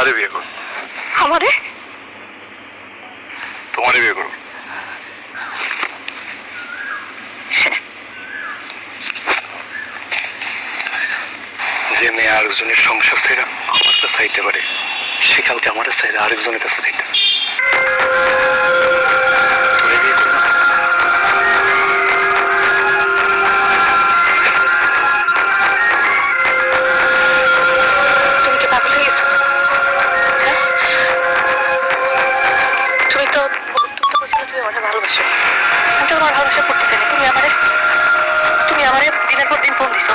কারে বিয়ে করো আমারে? তোমারে বিয়ে করো যে মেয়ে আরেকজনের সংসার ছেড়ে আমার কাছে চাইতে পারে সে কালকে আমার চাইলে আরেকজনের কাছে চাইতে পারে। বলছিলে তুমি আমাকে ভালোবাসো। আমি তো তোমার ভালোবাসা করতেছি না তুমি আমারে তুমি আমারে দিনের পর দিন ফোন দিছো।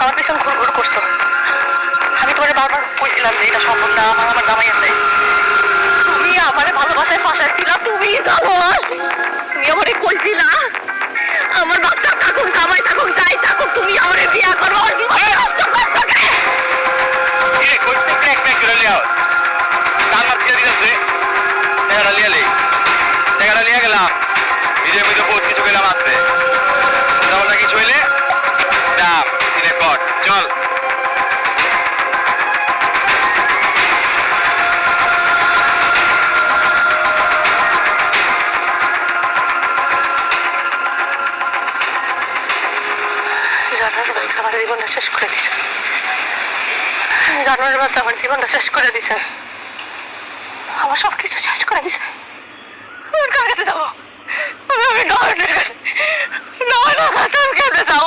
আমার পিছন ঘুর ঘুর করছ। আমি তোমার বারবার কইছিলাম যে এটা সম্ভব না, আমার আমার জীবনটা শেষ করে দিছে। জানোয়ার বাচ্চা আমার জীবনটা শেষ করে দিছে। আমার সব কিছু শেষ করে দিছে। কার কাছে যাব। আমি নয়নের কাছে নয়নের কাছে আমি কেমনে যাব।